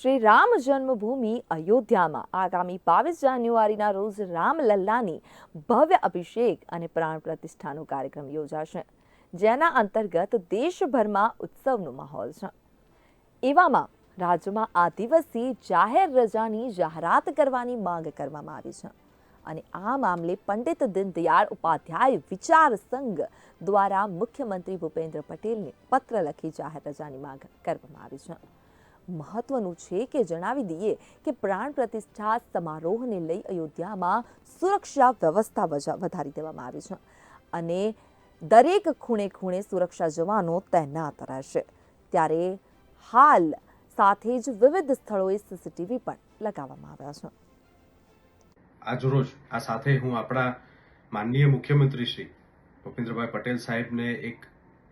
શ્રી રામ જન્મભૂમિ અયોધ્યામાં. આગામી બાવીસ જાન્યુઆરીના રોજ રામલલ્લાની ભવ્ય અભિષેક અને પ્રાણ પ્રતિષ્ઠાનો કાર્યક્રમ યોજાશે, જેના અંતર્ગત દેશભરમાં ઉત્સવનો માહોલ છે. એવામાં રાજ્યમાં આ દિવસે જાહેર રજાની જાહેરાત કરવાની માંગ કરવામાં આવી છે અને આ મામલે પંડિત દીનદયાળ ઉપાધ્યાય વિચાર સંઘ દ્વારા મુખ્યમંત્રી ભૂપેન્દ્ર પટેલને પત્ર લખી જાહેર રજાની માંગ કરવામાં આવી છે. મહત્વનું છે કે જણાવી દઈએ કે પ્રાણ પ્રતિષ્ઠા સમારોહને લઈ અયોધ્યામાં સુરક્ષા વ્યવસ્થા વધારી દેવામાં આવી છે અને દરેક ખૂણે ખૂણે સુરક્ષા જવાનો તૈનાત રહેશે. ત્યારે હાલ સાથે જ વિવિધ સ્થળોએ સીસીટીવી પણ લગાવવામાં આવ્યા છે. આજરોજ આ સાથે હું આપણા માનનીય મુખ્યમંત્રી શ્રી ભૂપેન્દ્રભાઈ પટેલ સાહેબને એક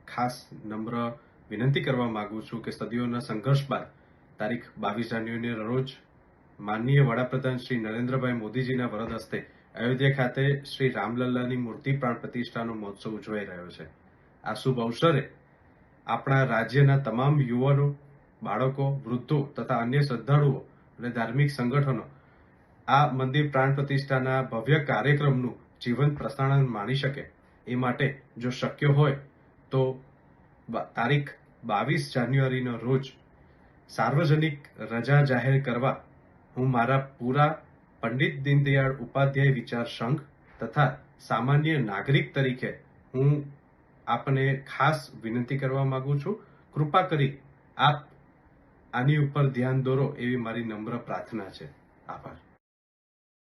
ખાસ નમ્ર વિનંતી કરવા માગું છું કે સદીઓના સંઘર્ષ બાદ તારીખ બાવીસ જાન્યુઆરીના રોજ માનનીય વડાપ્રધાન શ્રી નરેન્દ્રભાઈ મોદીજીના વરદ હસ્તે અયોધ્યા ખાતે શ્રી રામલલ્લાની મૂર્તિ પ્રાણ પ્રતિષ્ઠાનો મહોત્સવ ઉજવાઈ રહ્યો છે. આ શુભ અવસરે આપણા રાજ્યના તમામ યુવાનો, બાળકો, વૃદ્ધો તથા અન્ય શ્રદ્ધાળુઓ અને ધાર્મિક સંગઠનો આ મંદિર પ્રાણ પ્રતિષ્ઠાના ભવ્ય કાર્યક્રમનું જીવંત પ્રસારણ માણી શકે એ માટે જો શક્ય હોય તો તારીખ બાવીસ જાન્યુઆરીના રોજ સાર્વજનિક રજા જાહેર કરવા હું મારા પૂરા પંડિત દીનદયાળ ઉપાધ્યાય વિચાર સંઘ તથા સામાન્ય નાગરિક તરીકે હું આપને ખાસ વિનંતી કરવા માંગુ છું. કૃપા કરી આપ આની ઉપર ધ્યાન દોરો એવી મારી નમ્ર પ્રાર્થના છે. આભાર.